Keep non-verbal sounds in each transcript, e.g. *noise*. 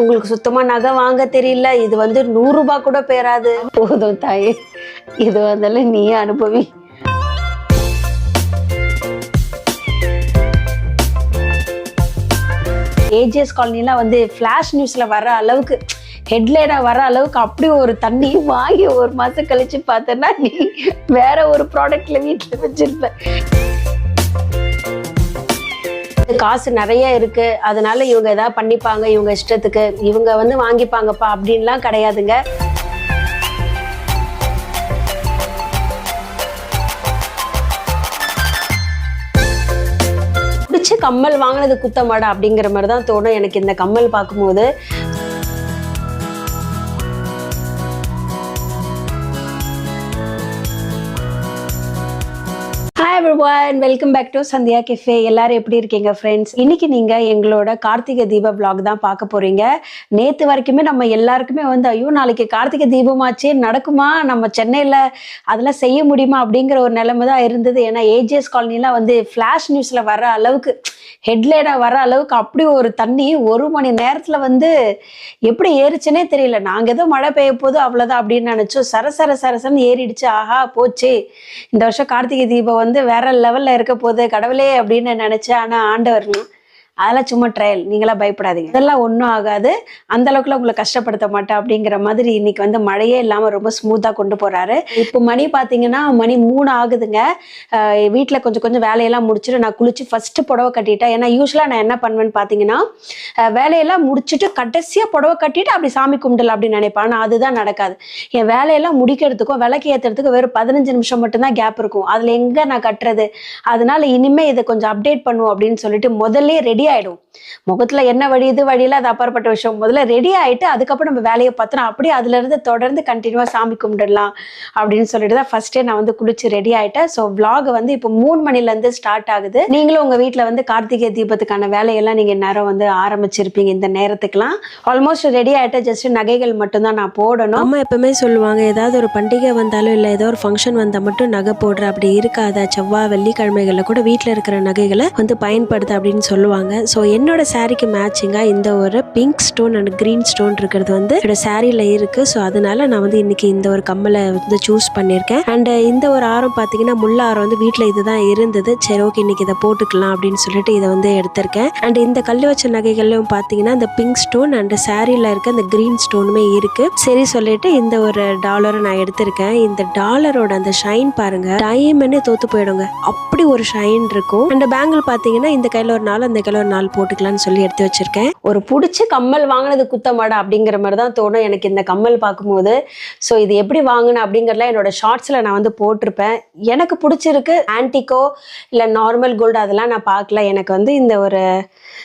உங்களுக்கு சுத்தமா நகை வாங்க தெரியல. இது வந்து நூறு ரூபாய் கூட பேராது. போதும் தாயே. இது வந்தாலும் நீயே அனுபவி. ஏஜிஎஸ் காலனிலாம் வந்து ஃப்ளாஷ் நியூஸ்ல வர அளவுக்கு ஹெட்லைனா வர அளவுக்கு அப்படி ஒரு தண்ணி வாங்கி ஒரு மாசம் கழிச்சு பார்த்தேன்னா நீ வேற ஒரு ப்ராடக்ட்ல வீட்டில் வச்சிருப்ப. காசு நிறைய இருக்கு. அதனால இவங்க ஏதாவது பண்ணிப்பாங்க. இவங்க இஷ்டத்துக்கு இவங்க வந்து வாங்கிப்பாங்கப்பா அப்படின்லாம் கிடையாதுங்க. பிடிச்ச கம்மல் வாங்கினது குத்தமாடா அப்படிங்கிற மாதிரி தான் தோணும். எனக்கு இந்த கம்மல் பார்க்கும்போது one welcome back to Sandhya cafe எல்லாரும் எப்படி இருக்கீங்க ஃப்ரெண்ட்ஸ் இன்னைக்கு நீங்க எங்களோட கார்த்திகை தீப vlog தான் பார்க்க போறீங்க. நேத்து வரைக்குமே நம்ம எல்லாருக்குமே வந்து ஐயோ நாளைக்கு கார்த்திகை தீபமாச்சே நடக்குமா? நம்ம சென்னையில அதெல்லாம் செய்ய முடியுமா? அப்படிங்கிற ஒரு நிலைமை தான் இருந்தது. ஏன்னா ஏஜிஎஸ் காலனிலாம் வந்து ஃபிளாஷ் நியூஸ்ல வர அளவுக்கு ஹெட்லைனா வர அளவுக்கு அப்படி ஒரு தண்ணி ஒரு மணி நேரத்தில் வந்து எப்படி ஏறிச்சுனே தெரியல. நாங்கள் ஏதோ மழை பெய்ய போதும் அவ்வளோதான் அப்படின்னு நினச்சோம். சர சர சரசன்னு ஏறிடுச்சு. ஆஹா போச்சு. இந்த வருஷம் கார்த்திகை தீபம் வந்து வேற லெவலில் இருக்க போகுது. கடவுளே அப்படின்னு நினச்சேன் ஆனால் ஆண்டவர்லாம் அதெல்லாம் சும்மா ட்ரையல் நீங்களாம் பயப்படாதீங்க. இதெல்லாம் ஒன்றும் ஆகாது. அந்த அளவுக்குலாம் உங்களை கஷ்டப்படுத்த மாட்டேன் அப்படிங்கிற மாதிரி இன்னைக்கு வந்து மழையே இல்லாமல் ரொம்ப ஸ்மூத்தாக கொண்டு போறாரு. இப்போ மணி பார்த்தீங்கன்னா மணி மூணு ஆகுதுங்க. வீட்டில் கொஞ்சம் கொஞ்சம் வேலையெல்லாம் முடிச்சுட்டு நான் குளிச்சு ஃபர்ஸ்ட் புடவை கட்டிட்டேன். ஏன்னா யூஸ்வலாக நான் என்ன பண்ணுவேன்னு பார்த்தீங்கன்னா வேலையெல்லாம் முடிச்சுட்டு கடைசியாக புடவை கட்டிட்டு அப்படி சாமி கும்பிடலாம் அப்படின்னு நினைப்பேன். ஆனால் அதுதான் நடக்காது. என் வேலையெல்லாம் முடிக்கிறதுக்கும் விளக்கு ஏற்றுறதுக்கும் வெறும் பதினஞ்சு நிமிஷம் மட்டும்தான் கேப் இருக்கும். அதில் எங்கே நான் கட்டுறது? அதனால இனிமேல் இதை கொஞ்சம் அப்டேட் பண்ணுவோம் அப்படின்னு சொல்லிட்டு முதல்ல ரெடி ஆயிடும். முகத்துல என்ன வழி இது வழியில அது அப்பாற்பட்ட விஷயம். முதல்ல ரெடி ஆயிட்டு அதுக்கப்புறம் நம்ம வேலையை பார்த்தோம் அப்படியே அதுல இருந்து தொடர்ந்து கண்டினியூவா சாமி கும்பிடலாம் அப்படின்னு சொல்லிட்டு தான் ஃபர்ஸ்டே நான் வந்து குளிச்சு ரெடி ஆயிட்டேன். ஸோ vlog வந்து இப்போ மூணு மணில இருந்து ஸ்டார்ட் ஆகுது. நீங்களும் உங்க வீட்டில் வந்து கார்த்திகை தீபத்துக்கான வேலையெல்லாம் நீங்க நேரம் வந்து ஆரம்பிச்சிருப்பீங்க இந்த நேரத்துக்குலாம் ஆல்மோஸ்ட் ரெடி ஆயிட்ட ஜஸ்ட் நகைகள் மட்டும்தான் நான் போடணும். அம்மா எப்பவுமே சொல்லுவாங்க ஏதாவது ஒரு பண்டிகை வந்தாலும் இல்லை ஏதோ ஒரு ஃபங்க்ஷன் வந்தால் மட்டும் நகை போடுற அப்படி இருக்காத? செவ்வாய் வெள்ளிக்கிழமைகளில் கூட வீட்டில் இருக்கிற நகைகளை வந்து பயன்படுத்த அப்படின்னு சொல்லுவாங்க. ஸோ என்னோட சாரீக்கு மேட்சிங்காக இந்த ஒரு pink stone and green stone இருக்கிறது வந்து என்னோட சாரியில் இருக்கு. ஸோ அதனால நான் வந்து இன்னைக்கு இந்த ஒரு கம்மலை வந்து சூஸ் பண்ணியிருக்கேன். அண்ட் இந்த ஒரு ஆரம் பார்த்தீங்கன்னா முள்ள ஆரம் வந்து வீட்டில் இதுதான் இருந்தது. சரி ஓகே இன்னைக்கு இதை போட்டுக்கலாம் அப்படின்னு சொல்லிட்டு இதை வந்து எடுத்திருக்கேன். அண்ட் இந்த கல் வச்ச நகைகள்லையும் பார்த்தீங்கன்னா இந்த பிங்க் ஸ்டோன் அண்ட் சாரியில் இருக்க இந்த க்ரீன் ஸ்டோனுமே இருக்கு. சரி சொல்லிட்டு இந்த ஒரு டாலரை நான் எடுத்திருக்கேன். இந்த டாலரோட அந்த ஷைன் பாருங்க. டைமன்னே தோத்து போயிடுங்க. அப்படி ஒரு ஷைன் இருக்கும். அண்ட் பேங்கிள் பார்த்தீங்கன்னா இந்த கையில் ஒரு நாள் அந்த கையில் ஒரு நாள் போட்டுக்கலாம்னு சொல்லி எடுத்து வச்சிருக்கேன். ஒரு பிடிச்ச கம்மல் வாங்கினது குத்தமாடா அப்படிங்கிற மாதிரி தான் தோணும். எனக்கு இந்த கம்மல் பார்க்கும்போது. ஸோ இது எப்படி வாங்கினேன் அப்படிங்கிறதுலாம் என்னோட ஷார்ட்ஸில் நான் வந்து போட்டிருப்பேன். எனக்கு பிடிச்சிருக்கு ஆன்டிக்கோ இல்லை நார்மல் கோல்டு அதெல்லாம் நான் பார்க்கல. எனக்கு வந்து இந்த ஒரு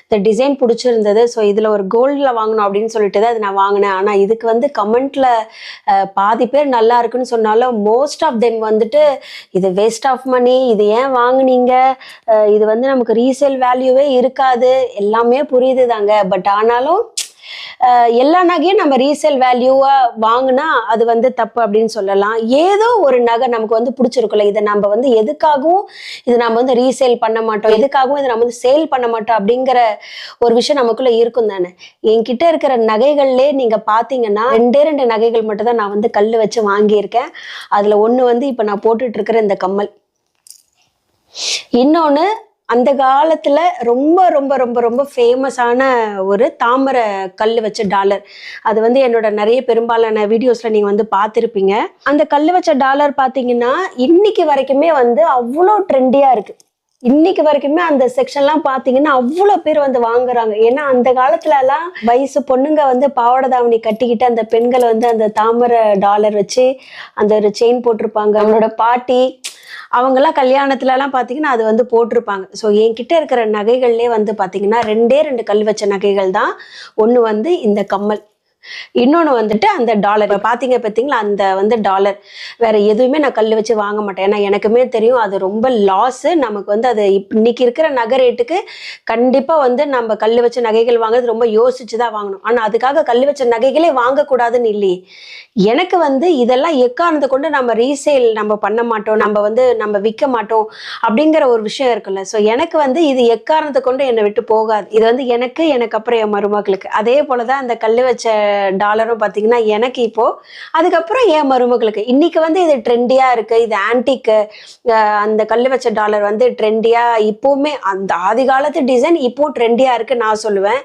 இந்த டிசைன் பிடிச்சிருந்தது. ஸோ இதில் ஒரு கோல்டில் வாங்கணும் அப்படின்னு சொல்லிட்டு தான் அது நான் வாங்கினேன். ஆனால் இதுக்கு வந்து கமெண்ட்டில் பாதி பேர் நல்லா இருக்குன்னு சொன்னாலும் மோஸ்ட் ஆஃப் தெம் வந்துட்டு இது வேஸ்ட் ஆஃப் மணி இது ஏன் வாங்குனீங்க? இது வந்து நமக்கு ரீசேல் வேல்யூவே இருக்காது எல்லாமே புரியுது தாங்க பட் ஆனாலும் எல்லா நகையும் நம்ம ரீசேல் வேல்யூவா வாங்கினா அது வந்து தப்பு அப்படின்னு சொல்லலாம். ஏதோ ஒரு நகை நமக்கு வந்து பிடிச்சிருக்குல்ல இதை நம்ம வந்து எதுக்காகவும் இது நம்ம வந்து ரீசேல் பண்ண மாட்டோம். எதுக்காகவும் இதை நம்ம வந்து சேல் பண்ண மாட்டோம் அப்படிங்கிற ஒரு விஷயம் நமக்குள்ள இருக்கும் தானே. என்கிட்ட இருக்கிற நகைகள்லே நீங்க பாத்தீங்கன்னா ரெண்டே ரெண்டு நகைகள் மட்டும் தான் நான் வந்து கல் வச்சு வாங்கியிருக்கேன். அதுல ஒன்று வந்து இப்போ நான் போட்டுட்டு இருக்கிற இந்த கம்மல். இன்னொன்று அந்த காலத்துல ரொம்ப ரொம்ப ரொம்ப ரொம்ப ஃபேமஸான ஒரு தாமரை கல் வச்ச டாலர். அது வந்து என்னோட நிறைய பெரும்பாலான வீடியோஸ்ல நீங்க வந்து பார்த்துருப்பீங்க. அந்த கல் வச்ச டாலர் பார்த்தீங்கன்னா இன்னைக்கு வரைக்குமே வந்து அவ்வளோ ட்ரெண்டியா இருக்கு. இன்னைக்கு வரைக்குமே அந்த செக்ஷன்லாம் பார்த்தீங்கன்னா அவ்வளோ பேர் வந்து வாங்குறாங்க. ஏன்னா அந்த காலத்துலலாம் வயசு பொண்ணுங்க வந்து பாவாடை தாவணி கட்டிக்கிட்டு அந்த பெண்கள் வந்து அந்த தாமரை டாலர் வச்சு அந்த ஒரு செயின் போட்டிருப்பாங்க. அவங்களோட பாட்டி அவங்கெல்லாம் கல்யாணத்துலலாம் பார்த்தீங்கன்னா அது வந்து போட்டிருப்பாங்க. ஸோ என்கிட்ட இருக்கிற நகைகள்லேயே வந்து பார்த்தீங்கன்னா ரெண்டே ரெண்டு கல் வச்ச நகைகள் தான் ஒன்று வந்து இந்த கம்மல். இன்னொன்று வந்துட்டு அந்த டாலர் இப்போ பார்த்தீங்க பார்த்தீங்களா அந்த வந்து டாலர் வேற எதுவுமே நான் கல் வச்சு வாங்க மாட்டேன். ஏன்னா எனக்குமே தெரியும் அது ரொம்ப லாஸு நமக்கு வந்து அது இப் இன்னைக்கு இருக்கிற நகை ரேட்டுக்கு கண்டிப்பாக வந்து நம்ம கல் வச்ச நகைகள் வாங்குறது ரொம்ப யோசிச்சு தான் வாங்கணும். ஆனால் அதுக்காக கல் வச்ச நகைகளே வாங்கக்கூடாதுன்னு இல்லையே. எனக்கு வந்து இதெல்லாம் எக்காரணத்தை கொண்டு நம்ம ரீசேல் நம்ம பண்ண மாட்டோம் நம்ம வந்து நம்ம விற்க மாட்டோம் அப்படிங்கிற ஒரு விஷயம் இருக்குல்ல. ஸோ எனக்கு வந்து இது எக்காரணத்தை கொண்டு என்னை விட்டு போகாது. இது வந்து எனக்கு எனக்கு அப்புறம் என் மருமகளுக்கு. அதே போல தான் அந்த கல் வச்ச டாலரும் பார்த்தீங்கன்னா எனக்கு இப்போது அதுக்கப்புறம் என் மருமகளுக்கு. இன்றைக்கி வந்து இது ட்ரெண்டியாக இருக்குது இது ஆன்டிக்கு அந்த கல் வச்ச டாலர் வந்து ட்ரெண்டியாக இப்போவுமே அந்த ஆதி காலத்து டிசைன் இப்போ ட்ரெண்டியாக இருக்குது நான் சொல்லுவேன்.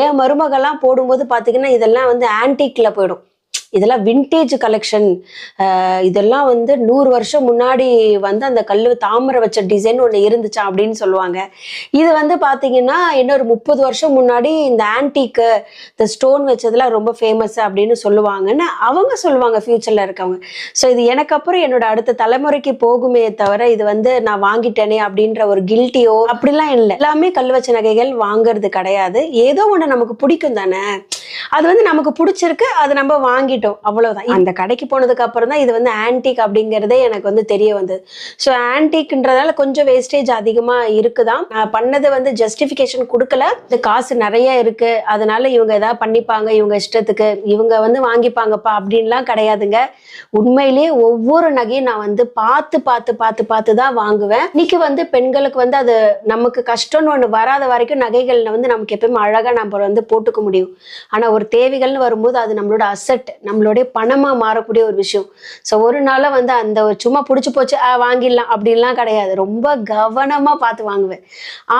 என் மருமகள்லாம் போடும்போது பார்த்தீங்கன்னா இதெல்லாம் வந்து ஆன்டிக்கில் போயிடும். இதெல்லாம் விண்டேஜ் கலெக்ஷன் இதெல்லாம் வந்து நூறு வருஷம் முன்னாடி வந்து அந்த கல் தாமரை வச்ச டிசைன் ஒன்று இருந்துச்சா அப்படின்னு சொல்லுவாங்க. இது வந்து பார்த்தீங்கன்னா இன்னொரு முப்பது வருஷம் முன்னாடி இந்த ஆன்டிக்கு இந்த ஸ்டோன் வச்சதெல்லாம் ரொம்ப ஃபேமஸ் அப்படின்னு சொல்லுவாங்கன்னு அவங்க சொல்லுவாங்க ஃப்யூச்சரில் இருக்கவங்க. ஸோ இது எனக்கு அப்புறம் என்னோட அடுத்த தலைமுறைக்கு போகுமே தவிர இது வந்து நான் வாங்கிட்டேனே அப்படின்ற ஒரு கில்ட்டியோ அப்படிலாம் இல்லை. எல்லாமே கல் வச்ச நகைகள் வாங்குறது கிடையாது. ஏதோ ஒன்று நமக்கு பிடிக்கும் தானே? அது வந்து நமக்கு பிடிச்சிருக்கு அது நம்ம வாங்கிட்டோம். அவ்வளவுதான். அந்த கடைக்கு போனதுக்கு அப்புறம் தான் இது வந்து ஆன்டிக் அப்படிங்கிறதே எனக்கு வந்து தெரிய வந்தது. ஸோ ஆன்டிக்ன்றதால கொஞ்சம் வேஸ்டேஜ் அதிகமா இருக்குதான் நான் பண்ணது வந்து ஜஸ்டிஃபிகேஷன் கொடுக்கல. இந்த காசு நிறைய இருக்கு. அதனால இவங்க ஏதாவது பண்ணிப்பாங்க இவங்க இஷ்டத்துக்கு. இவங்க வந்து வாங்கிப்பாங்கப்பா அப்படின்லாம் கிடையாதுங்க. உண்மையிலேயே ஒவ்வொரு நகையும் நான் வந்து பார்த்து பார்த்து பார்த்து பார்த்து தான் வாங்குவேன். இன்னைக்கு வந்து பெண்களுக்கு வந்து அது நமக்கு கஷ்டம்னு ஒன்று வராத வரைக்கும் நகைகள்ல வந்து நமக்கு எப்பயுமே அழகா நம்ம வந்து போட்டுக்க முடியும். ஆனா ஒரு தேவைகள்னு வரும்போது அது நம்மளோட அசட் நம்மளுடைய பணமா மாறக்கூடிய ஒரு விஷயம். ஸோ ஒரு நாள வந்து அந்த சும்மா பிடிச்சி போச்சு வாங்கிடலாம் அப்படின்லாம் கிடையாது. ரொம்ப கவனமா பார்த்து வாங்குவேன்.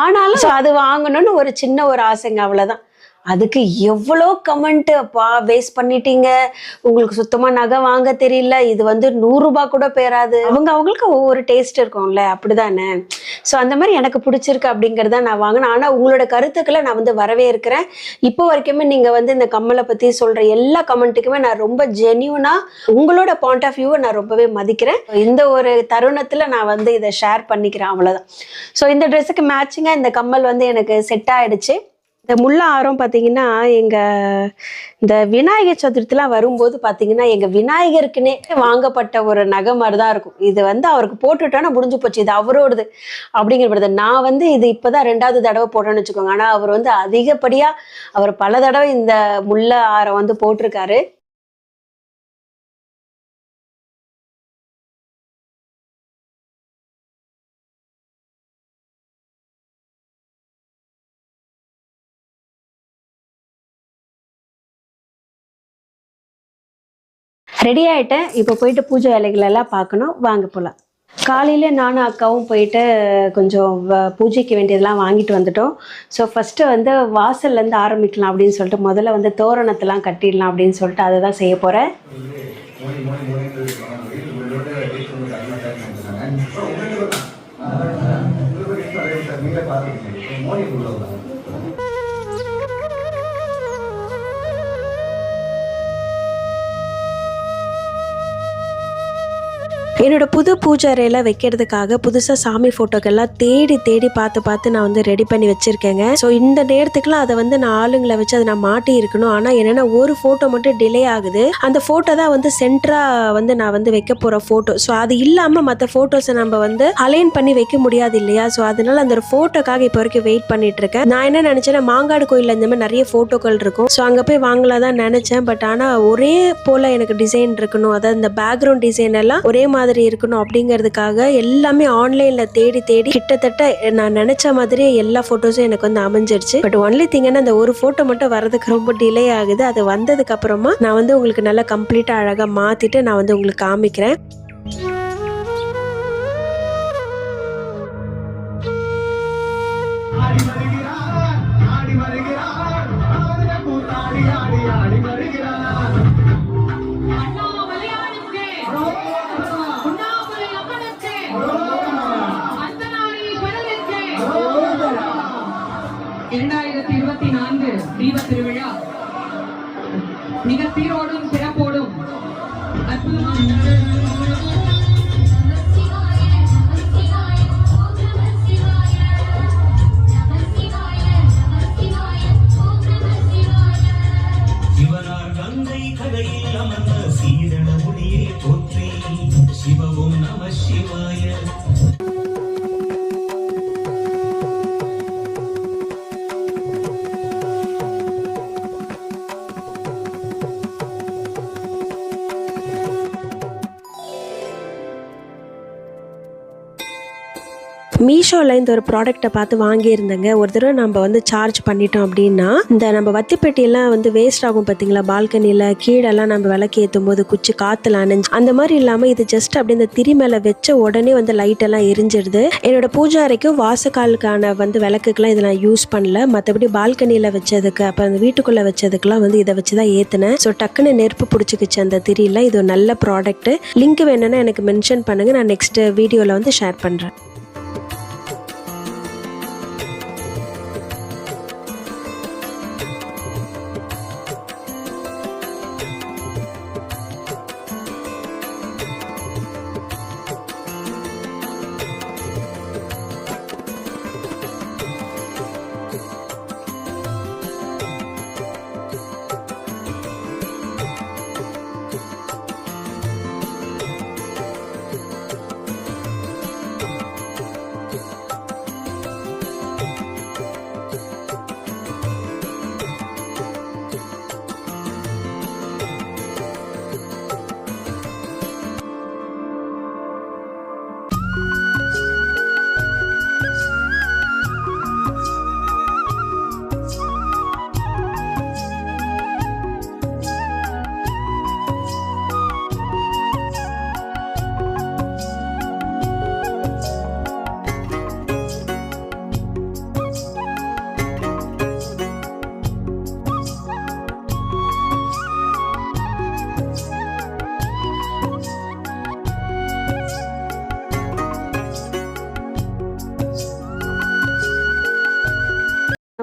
ஆனாலும் so அது வாங்கணும்னு ஒரு சின்ன ஒரு ஆசைங்க அவ்வளவுதான். அதுக்கு எவ்வளோ கமெண்ட்டு அப்பா வேஸ்ட் பண்ணிட்டீங்க? உங்களுக்கு சுத்தமாக நகை வாங்க தெரியல. இது வந்து நூறுரூபா கூட பேராது. அவங்க அவங்களுக்கு ஒவ்வொரு டேஸ்ட் இருக்கும்ல அப்படிதானே? ஸோ அந்த மாதிரி எனக்கு பிடிச்சிருக்கு அப்படிங்கிறத நான் வாங்கினேன். ஆனால் உங்களோட கருத்துக்களை நான் வந்து வரவே இருக்கிறேன் இப்போ வரைக்குமே நீங்கள் வந்து இந்த கம்மலை பற்றி சொல்கிற எல்லா கமெண்ட்டுக்குமே நான் ரொம்ப ஜென்யூனாக உங்களோட பாயிண்ட் ஆஃப் வியூவை நான் ரொம்பவே மதிக்கிறேன். இந்த ஒரு தருணத்தில் நான் வந்து இதை ஷேர் பண்ணிக்கிறேன் அவ்வளோதான் ஸோ இந்த ட்ரெஸ்ஸுக்கு மேட்சிங்காக இந்த கம்மல் வந்து எனக்கு செட் ஆகிடுச்சு இந்த முல்லை ஆரம் பார்த்தீங்கன்னா எங்கள் இந்த விநாயகர் சதுர்த்திலாம் வரும்போது பார்த்தீங்கன்னா எங்கள் விநாயகருக்குன்னே வாங்கப்பட்ட ஒரு நகை மாதிரி தான் இருக்கும். இது வந்து அவருக்கு போட்டுட்டோன்னா முடிஞ்சு போச்சு. இது அவரோடது அப்படிங்கிறது நான் வந்து இது இப்போ தான் ரெண்டாவது தடவை போட்டேன்னு வச்சுக்கோங்க. ஆனால் அவர் வந்து அதிகப்படியாக அவர் பல தடவை இந்த முல்லை ஆரம் வந்து போட்டிருக்காரு. ரெடி ஆகிட்டேன் இப்போ போயிட்டு பூஜை வேலைகளெல்லாம் பார்க்கணும். வாங்க போகலாம் காலையில் நானும் அக்காவும் போயிட்டு கொஞ்சம் வ- பூஜைக்கு வேண்டியதெல்லாம் வாங்கிட்டு வந்துட்டோம். ஸோ ஃபஸ்ட்டு வந்து வாசல்லேருந்து ஆரம்பிக்கலாம் அப்படின்னு சொல்லிட்டு முதல்ல வந்து தோரணத்தெல்லாம் கட்டிடலாம் அப்படின்னு சொல்லிட்டு அதை தான் செய்ய போகிறேன் என்னோட புது பூஜை அறையில் வைக்கிறதுக்காக புதுசாக சாமி ஃபோட்டோக்கெல்லாம் தேடி தேடி பார்த்து பார்த்து நான் வந்து ரெடி பண்ணி வச்சுருக்கேங்க. ஸோ இந்த நேரத்துக்குலாம் அதை வந்து நான் ஆளுங்களை வச்சு அதை நான் மாட்டி இருக்கணும். ஆனால் என்னென்னா ஒரு ஃபோட்டோ மட்டும் டிலே ஆகுது. அந்த ஃபோட்டோ தான் வந்து சென்டராக வந்து நான் வந்து வைக்க போகிற ஃபோட்டோ ஸோ அது இல்லாமல் மற்ற ஃபோட்டோஸை நம்ம வந்து அலைன் பண்ணி வைக்க முடியாது இல்லையா? ஸோ அதனால அந்த ஒரு ஃபோட்டோக்காக இப்போ வரைக்கும் வெயிட் பண்ணிட்டு இருக்கேன். நான் என்ன நினச்சேன்னா மாங்காடு கோயிலில் இந்த மாதிரி நிறைய ஃபோட்டோக்கள் இருக்கும். ஸோ அங்கே போய் வாங்கலாம் தான் நினச்சேன். பட் ஆனால் ஒரே போல் எனக்கு டிசைன் இருக்கணும். அதாவது இந்த பேக்ரவுண்ட் டிசைன் எல்லாம் ஒரே மாதிரி இருக்கணும் அப்படிங்கிறதுக்காக எல்லாமே ஆன்லைனில் தேடி தேடி கிட்டத்தட்ட நான் நினச்ச மாதிரியே எல்லா ஃபோட்டோஸும் எனக்கு வந்து அமைஞ்சிருச்சு. பட் ஒன்லி திங்கன்னா அந்த ஒரு ஃபோட்டோ மட்டும் வரதுக்கு ரொம்ப டிலே ஆகுது. அது வந்ததுக்கு அப்புறமா நான் வந்து உங்களுக்கு நல்லா கம்ப்ளீட்டாக அழகாக மாற்றிட்டு நான் வந்து உங்களுக்கு காமிக்கிறேன். தீப திருவிழா. மிக சீரோடும் மீஷோவில் இந்த ஒரு ப்ராடக்ட்டை பார்த்து வாங்கியிருந்தேங்க. ஒரு தடவை நம்ம வந்து சார்ஜ் பண்ணிட்டோம் அப்படின்னா இந்த நம்ம வத்தி பெட்டியெல்லாம் வந்து வேஸ்ட் ஆகும் பார்த்தீங்களா? பால்கனியில் கீழெல்லாம் நம்ம விளக்கு ஏற்றும் போது குச்சி காற்றுல அணைஞ்சு அந்த மாதிரி இல்லாமல் இது ஜஸ்ட் அப்படி இந்த திரி மேலே வச்ச உடனே வந்து லைட்டெல்லாம் எரிஞ்சிருது. எரிஞ்சிடுது என்னோட பூஜா அறைக்கும் வாசக்காலுக்கான வந்து விளக்குக்கெல்லாம் இதை நான் யூஸ் பண்ணல. மற்றபடி பால்கனியில் வச்சதுக்கு அப்போ அந்த வீட்டுக்குள்ளே வச்சதுக்கெல்லாம் வந்து இதை வச்சு தான் ஏற்றினேன் ஸோ டக்குன்னு நெருப்பு பிடிச்சிக்கிச்சு அந்த திரியில். இது ஒரு நல்ல ப்ராடக்ட் லிங்க் வேணும்னா எனக்கு மென்ஷன் பண்ணுங்கள் நான் நெக்ஸ்ட் வீடியோவில் வந்து ஷேர் பண்ணுறேன்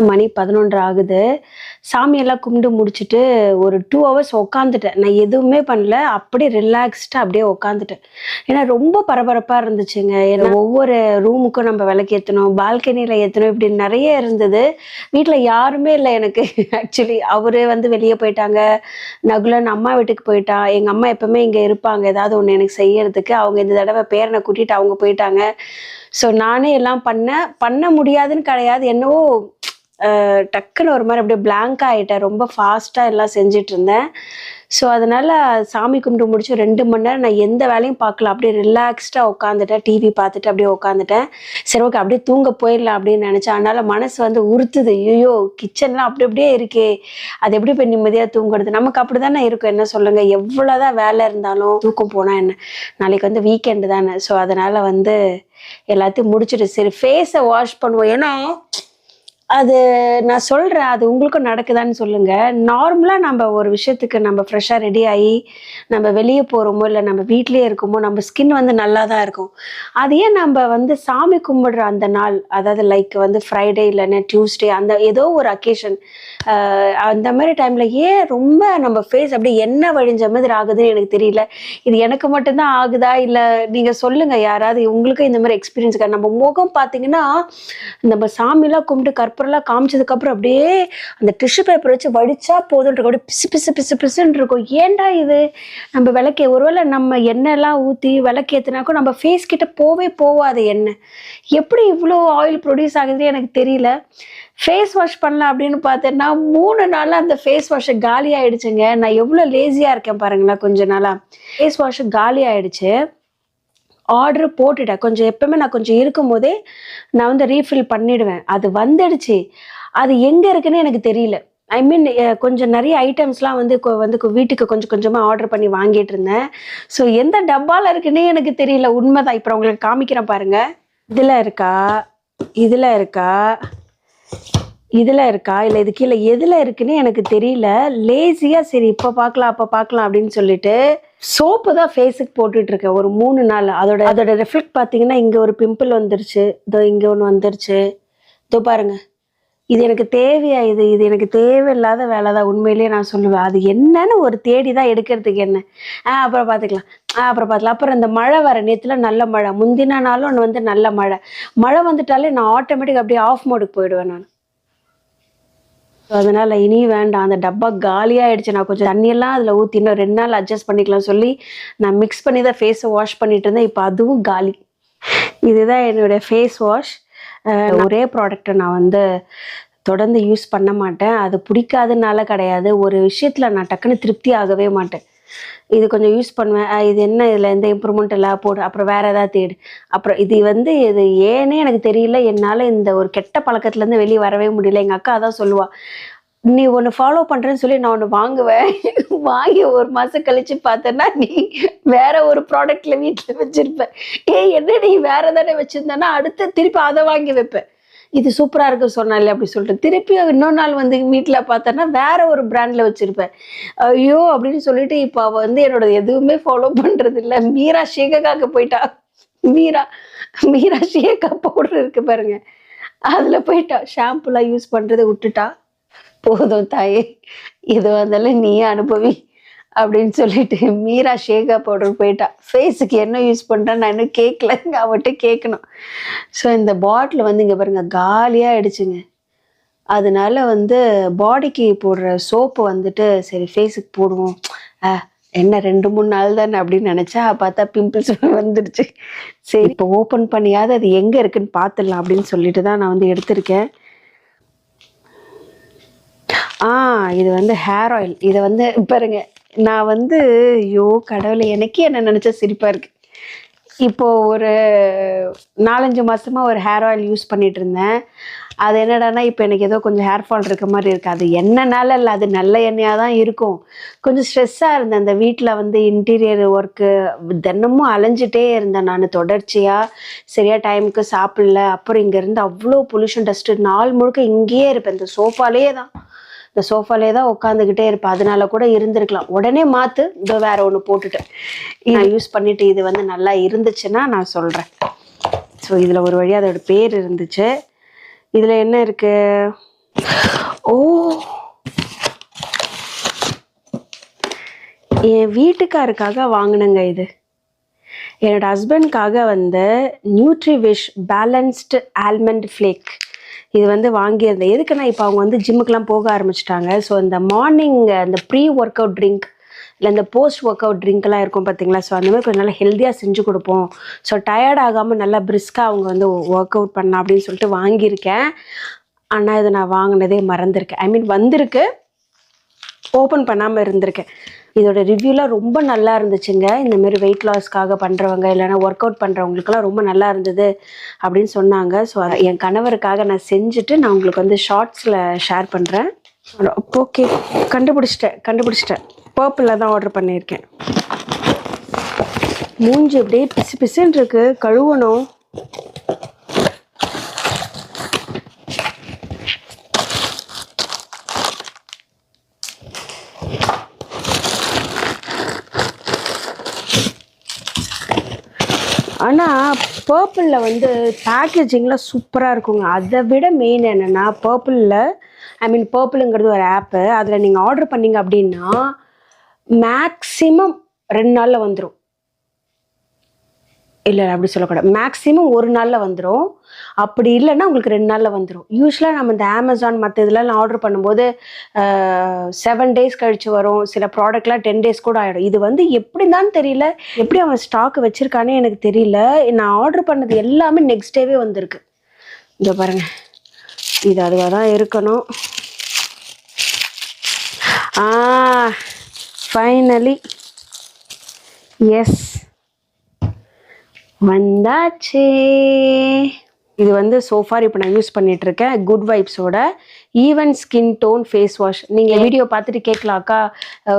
மணி பதினொன்று ஆகுது. சாமியெல்லாம் கும்பிட்டு முடிச்சுட்டு ஒரு டூ ஹவர்ஸ் உக்காந்துட்டேன். நான் எதுவுமே பண்ணல. அப்படியே ரிலாக்ஸ்டாக அப்படியே உக்காந்துட்டேன். ஏன்னா ரொம்ப பரபரப்பாக இருந்துச்சுங்க. ஏன்னா ஒவ்வொரு ரூமுக்கும் நம்ம விளக்கு ஏற்றணும் பால்கனியில் ஏற்றணும் இப்படி நிறைய இருந்தது. வீட்டில் யாருமே இல்லை எனக்கு. ஆக்சுவலி அவரே வந்து வெளியே போயிட்டாங்க. நகுலன் அம்மா வீட்டுக்கு போயிட்டா. எங்கள் அம்மா எப்பவுமே இங்கே இருப்பாங்க. ஏதாவது ஒன்று எனக்கு செய்யறதுக்கு. அவங்க இந்த தடவை பேரனை கூட்டிகிட்டு அவங்க போயிட்டாங்க. ஸோ நானே எல்லாம் பண்ணேன். பண்ண முடியாதுன்னு கிடையாது. என்னவோ டக்குன்னு ஒரு மாதிரி அப்படியே பிளாங்க் ஆகிட்டேன் ரொம்ப ஃபாஸ்ட்டாக எல்லாம் செஞ்சுட்டு இருந்தேன் ஸோ அதனால் சாமி கும்பிட்டு முடிச்சு ரெண்டு மணி நேரம் நான் எந்த வேலையும் பார்க்கல. அப்படியே ரிலாக்ஸ்டாக உட்காந்துட்டேன் டிவி பார்த்துட்டு அப்படியே உட்காந்துட்டேன் சரி ஓகே அப்படியே தூங்க போயிடலாம் அப்படின்னு நினச்சேன். அதனால் மனசு வந்து உறுத்துது. ஐயோ கிச்சன்லாம் அப்படி அப்படியே இருக்கே. அது எப்படி போய் நிம்மதியாக தூங்குறது? நமக்கு அப்படி தானே இருக்கும். என்ன சொல்லுங்கள் எவ்வளோதான் வேலை இருந்தாலும் தூக்கம் போனால் என்ன? நாளைக்கு வந்து வீக்கெண்டு தானே. ஸோ அதனால் வந்து எல்லாத்தையும் முடிச்சுட்டு சரி ஃபேஸை வாஷ் பண்ணுவோம். ஏன்னா அது நான் சொல்கிறேன் அது உங்களுக்கும் நடக்குதான்னு சொல்லுங்கள் நார்மலாக நம்ம ஒரு விஷயத்துக்கு நம்ம ஃப்ரெஷ்ஷாக ரெடி ஆகி நம்ம வெளியே போகிறோமோ இல்லை நம்ம வீட்லேயே இருக்கோமோ நம்ம ஸ்கின் வந்து நல்லா தான் இருக்கும். அது ஏன் நம்ம வந்து சாமி கும்பிடுற அந்த நாள் அதாவது லைக் வந்து ஃப்ரைடே இல்லைன்னா டியூஸ்டே அந்த ஏதோ ஒரு அக்கேஷன் அந்த மாதிரி டைமில் ஏன் ரொம்ப நம்ம ஃபேஸ் அப்படியே எண்ணெய் வழிஞ்ச மாதிரி ஆகுதுன்னு எனக்கு தெரியல. இது எனக்கு மட்டும்தான் ஆகுதா? இல்லை நீங்கள் சொல்லுங்கள் யாராவது உங்களுக்கும் இந்த மாதிரி எக்ஸ்பீரியன்ஸ் நம்ம முகம் பார்த்தீங்கன்னா நம்ம சாமிலாம் கும்பிட்டு கற்பூரெல்லாம் காமிச்சதுக்கப்புறம் அப்படியே அந்த டிஷ்யூ பேப்பர் வச்சு வடிச்சா போதுன்ற அப்படியே பிசு பிசு பிசு பிசுன்னு இருக்கும். ஏன்டா இது? நம்ம விளக்கே ஒருவேளை நம்ம எண்ணெய்லாம் ஊற்றி விளக்கேற்றினாக்கும் நம்ம ஃபேஸ் கிட்ட போவே போகாது எண்ணெய். எப்படி இவ்வளோ ஆயில் ப்ரொடியூஸ் ஆகுதுன்னு எனக்கு தெரியல. ஃபேஸ் வாஷ் பண்ணலாம் அப்படின்னு பார்த்தேன்னா மூணு நாளாக அந்த ஃபேஸ் வாஷ் காலி ஆகிடுச்சுங்க நான் எவ்வளோ லேசியாக இருக்கேன் பாருங்களேன் கொஞ்ச நாளாக ஃபேஸ் வாஷ் காலி ஆகிடுச்சு ஆர்டர் போட்டுட்டேன். கொஞ்சம் எப்பவுமே நான் கொஞ்சம் இருக்கும்போதே நான் வந்து ரீஃபில் பண்ணிடுவேன். அது வந்துடுச்சு. அது எங்கே இருக்குன்னு எனக்கு தெரியல. ஐ மீன் கொஞ்சம் நிறைய ஐட்டம்ஸ்லாம் வந்து வந்து வீட்டுக்கு கொஞ்சம் கொஞ்சமாக ஆர்டர் பண்ணி வாங்கிட்டு இருந்தேன். ஸோ எந்த டப்பாவில் இருக்குன்னே எனக்கு தெரியல. உண்மைதான். இப்போ உங்களுக்கு காமிக்கிறேன் பாருங்க. இதில் இருக்கா? இதில் இருக்கா? இதில் இருக்கா? இல்லை இது கீழே எதில் இருக்குன்னு எனக்கு தெரியல. லேசியாக சரி இப்போ பார்க்கலாம் அப்போ பார்க்கலாம் அப்படின்னு சொல்லிட்டு சோப்பு தான் ஃபேஸுக்கு போட்டுட்டு இருக்கேன் ஒரு மூணு நாள். அதோட அதோட ரிஃப்ளெக்ட் பார்த்தீங்கன்னா இங்கே ஒரு பிம்பிள் வந்துருச்சு. இதோ இங்கே ஒன்று வந்துருச்சு. இதோ பாருங்க. இது எனக்கு தேவையா இது? இது எனக்கு தேவையில்லாத வேலை தான் உண்மையிலேயே நான் சொல்லுவேன். அது என்னன்னு ஒரு தேடி தான் எடுக்கிறதுக்கு என்ன. ஆ அப்புறம் பார்த்துக்கலாம் ஆ அப்புறம் பார்த்துக்கலாம் அப்புறம் இந்த மழை வர நேற்றுல நல்ல மழை. முந்தின நாளும் ஒன்று வந்து நல்ல மழை. மழை வந்துட்டாலே நான் ஆட்டோமேட்டிக் அப்படியே ஆஃப் மோடுக்கு போயிடுவேன் நான். அதனால் இனி வேண்டாம். அந்த டப்பா காலியாகிடுச்சு நான் கொஞ்சம் தண்ணியெல்லாம் அதில் ஊற்றி இன்னும் ரெண்டு நாள் அட்ஜஸ்ட் பண்ணிக்கலாம் சொல்லி நான் மிக்ஸ் பண்ணி தான் ஃபேஸை வாஷ் பண்ணிட்டு இருந்தேன். இப்போ அதுவும் காலி. இதுதான் என்னுடைய ஃபேஸ் வாஷ் ஒரே ப்ராடக்ட்டை நான் வந்து தொடர்ந்து யூஸ் பண்ண மாட்டேன். அது பிடிக்காதனால கிடையாது. ஒரு விஷயத்தில் நான் டக்குன்னு திருப்தி ஆகவே மாட்டேன். இது கொஞ்சம் யூஸ் பண்ணுவேன். இது என்ன இதில் எந்த இம்ப்ரூவ்மெண்ட் இல்லை போடு அப்புறம் வேற ஏதாவது தேடு. அப்புறம் இது வந்து இது ஏன்னே எனக்கு தெரியல. என்னால் இந்த ஒரு கெட்ட பழக்கத்துலேருந்து வெளியே வரவே முடியல. எங்கள் அக்கா அதான் சொல்லுவாள் நீ ஒன்று ஃபாலோ பண்ணுறேன்னு சொல்லி நான் ஒன்று வாங்குவேன். *laughs* வாங்கி ஒரு மாதம் கழித்து பார்த்தேன்னா நீ வேற ஒரு ப்ராடக்டில் வீட்டில் வச்சுருப்பேன் ஏய் என்ன நீ வேற தானே வச்சுருந்தேன்னா அடுத்து திருப்பி அதை வாங்கி வைப்பேன். இது சூப்பராக இருக்கு சொன்னாலே அப்படி சொல்லிட்டு. திருப்பி இன்னொரு நாள் வந்து வீட்டில் பார்த்தேன்னா வேற ஒரு பிராண்டில் வச்சுருப்பேன். ஐயோ அப்படின்னு சொல்லிட்டு இப்போ அவள் வந்து என்னோட எதுவுமே ஃபாலோ பண்ணுறது இல்லை. மீரா ஷேகாக்கு போயிட்டா. மீரா மீரா ஷேகா பவுடர் இருக்கு பாருங்க. அதில் போயிட்டா. ஷாம்புலாம் யூஸ் பண்ணுறதை விட்டுட்டா. போதும் தாயே. எது வந்தாலும் நீயே அனுபவி. அப்படின்னு சொல்லிட்டு மீரா ஷேகா பவுடர் போயிட்டா. ஃபேஸுக்கு என்ன யூஸ் பண்ணுறேன் நான் இன்னும் கேட்கல அவட்ட கேட்கணும் ஸோ இந்த பாட்டில் வந்து இங்கே பாருங்கள் காலியாக ஆயிடுச்சுங்க அதனால வந்து பாடிக்கு போடுற சோப்பு வந்துட்டு சரி ஃபேஸுக்கு போடுவோம். ஆ என்ன ரெண்டு மூணு நாள் தானே அப்படின்னு நினச்சா பார்த்தா பிம்பிள்ஸ் வந்துடுச்சு. சரி இப்போ ஓப்பன் பண்ணியாவது அது எங்கே இருக்குன்னு பார்த்துடலாம் அப்படின்னு சொல்லிட்டு தான் நான் வந்து எடுத்திருக்கேன். ஆ இது வந்து ஹேர் ஆயில் இதை வந்து பாருங்க நான் வந்து ஐயோ கடவுளை எனக்கே என்ன நினச்சா சிரிப்பாக இருக்கு. இப்போது ஒரு நாலஞ்சு மாதமாக ஒரு ஹேர் ஆயில் யூஸ் பண்ணிகிட்டு இருந்தேன். அது என்னடான்னா இப்போ எனக்கு ஏதோ கொஞ்சம் ஹேர் ஃபால் இருக்க மாதிரி இருக்குது அது என்னனால இல்லை அது நல்ல எண்ணெயாக தான் இருக்கும். கொஞ்சம் ஸ்ட்ரெஸ்ஸாக இருந்தேன். அந்த வீட்டில் வந்து இன்டீரியர் ஒர்க்கு தினமும் அலைஞ்சிட்டே இருந்தேன் நான் தொடர்ச்சியாக சரியாக டைமுக்கு சாப்பிடல. அப்புறம் இங்கேருந்து அவ்வளோ பொல்யூஷன் டஸ்ட்டு நாள் முழுக்க இங்கேயே இருப்பேன். இந்த சோஃபாலே தான் இந்த சோஃபாலே தான் உட்காந்துக்கிட்டே இருப்பேன் அதனால கூட இருந்திருக்கலாம். உடனே மாற்று இதோ வேற ஒன்று போட்டுட்டேன். நான் யூஸ் பண்ணிட்டு இது வந்து நல்லா இருந்துச்சுன்னா நான் சொல்கிறேன் ஸோ இதில் ஒரு வழி அதோட பேர் இருந்துச்சு. இதில் என்ன இருக்கு? ஓ! என் வீட்டுக்காருக்காக வாங்கினேங்க இது. என்னோட ஹஸ்பண்ட்காக வந்து நியூட்ரிவிஷ் பேலன்ஸ்டு ஆல்மண்ட் ஃப்ளேக் இது வந்து வாங்கியிருந்தேன் எதுக்குன்னா இப்போ அவங்க வந்து ஜிம்முக்கெலாம் போக ஆரம்பிச்சிட்டாங்க. ஸோ இந்த மார்னிங் அந்த ப்ரீ ஒர்க் அவுட் ட்ரிங்க் இல்லை இந்த போஸ்ட் ஒர்க் அவுட் ட்ரிங்க்லாம் இருக்கும் பார்த்தீங்களா ஸோ அந்த மாதிரி கொஞ்சம் நல்லா ஹெல்த்தியாக செஞ்சு கொடுப்போம். ஸோ டயர்ட் ஆகாமல் நல்லா பிரிஸ்காக அவங்க வந்து ஒர்க் அவுட் பண்ணலாம் அப்படின்னு சொல்லிட்டு வாங்கியிருக்கேன். ஆனால் இதை நான் வாங்கினதே மறந்துருக்கேன். ஐ மீன் வந்திருக்கு. ஓப்பன் பண்ணாமல் இருந்திருக்கேன். இதோட ரிவ்யூலாம் ரொம்ப நல்லா இருந்துச்சுங்க. இந்த மாதிரி வெயிட் லாஸ்க்காக பண்ணுறவங்க இல்லைன்னா ஒர்க் அவுட் பண்ணுறவங்களுக்குலாம் ரொம்ப நல்லா இருந்தது அப்படின்னு சொன்னாங்க. ஸோ என் கணவருக்காக நான் செஞ்சுட்டு நான் உங்களுக்கு வந்து ஷார்ட்ஸில் ஷேர் பண்ணுறேன் ஓகே கண்டுபிடிச்சிட்டேன் கண்டுபிடிச்சிட்டேன். பர்பிளில் தான் ஆர்டர் பண்ணியிருக்கேன். மூஞ்சி அப்படியே பிசு பிசுன்னு இருக்குது கழுவணும். ஆனால் பர்பிளில் வந்து பேக்கேஜிங்லாம் சூப்பராக இருக்குங்க. அதை விட மெயின் என்னென்னா பர்பிளில் ஐ மீன் பர்பிளுங்கிறது ஒரு ஆப்பு அதில் நீங்கள் ஆர்டர் பண்ணீங்க அப்படின்னா மேக்ஸிமம் ரெண்டு நாளில் வந்துடும் இல்லை அப்படி சொல்லக்கூடாது. மேக்ஸிமம் ஒரு நாளில் வந்துடும் அப்படி இல்லைன்னா உங்களுக்கு ரெண்டு நாளில் வந்துடும் யூஸ்வலாக நம்ம இந்த அமேசான் மற்ற இதெல்லாம் ஆர்டர் பண்ணும்போது செவன் டேஸ் கழித்து வரும். சில ப்ராடக்ட்லாம் டென் டேஸ் கூட ஆகிடும் இது வந்து எப்படி தான் தெரியல. எப்படி அவன் ஸ்டாக் வச்சுருக்கானே எனக்கு தெரியல. நான் ஆர்டர் பண்ணது எல்லாமே நெக்ஸ்ட் டேவே வந்திருக்கு. இதோ பாருங்கள் இது அதுவாக தான் இருக்கணும். ஆ ஃபைனலி எஸ் வந்தாச்சே. இது வந்து சோஃபார் இப்போ நான் யூஸ் பண்ணிகிட்ருக்கேன் இருக்கேன். Good வைப்ஸோட even skin tone face wash நீங்கள் வீடியோ பார்த்துட்டு கேட்கலாம் அக்கா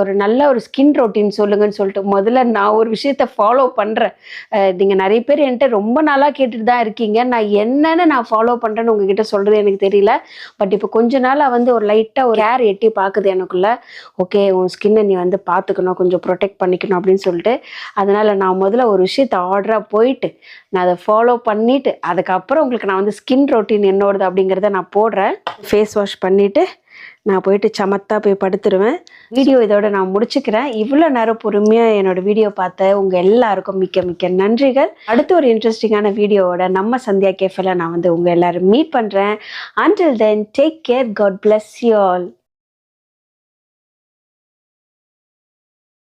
ஒரு நல்ல ஒரு ஸ்கின் ரொட்டீன் சொல்லுங்கன்னு சொல்லிட்டு முதல்ல நான் ஒரு விஷயத்த ஃபாலோ பண்ணுறேன் நீங்கள் நிறைய பேர் என்கிட்ட ரொம்ப நாளாக கேட்டுட்டு தான் இருக்கீங்க. நான் என்னென்னு நான் ஃபாலோ பண்ணுறேன்னு உங்ககிட்ட சொல்கிறது எனக்கு தெரியல. பட் இப்போ கொஞ்ச நாளாக வந்து ஒரு லைட்டாக ஒரு ஹேர் எட்டி பார்க்குது எனக்குள்ள. ஓகே உன் ஸ்கின்னை நீ வந்து பார்த்துக்கணும் கொஞ்சம் ப்ரொடெக்ட் பண்ணிக்கணும் அப்படின்னு சொல்லிட்டு. அதனால் நான் முதல்ல ஒரு விஷயத்த ஆர்டராக போயிட்டு நான் அதை ஃபாலோ பண்ணிவிட்டு அதுக்கப்புறம் உங்களுக்கு நான் வந்து ஸ்கின் ரொட்டீன் என்னோடது அப்படிங்கிறத நான் போடுறேன். ஃபேஸ் வாஷ் பண்ணிவிட்டு நான் போயிட்டு சமத்தாக போய் படுத்துருவேன். வீடியோ இதோட நான் முடிச்சுக்கிறேன். இவ்வளோ நேரம் பொறுமையாக என்னோட வீடியோ பார்த்த உங்கள் எல்லாருக்கும் மிக்க மிக்க நன்றிகள். அடுத்து ஒரு இன்ட்ரெஸ்டிங்கான வீடியோவோட நம்ம சந்தியா கேஃபில் நான் வந்து உங்கள் எல்லோரும் மீட் பண்ணுறேன் until then take care God bless you all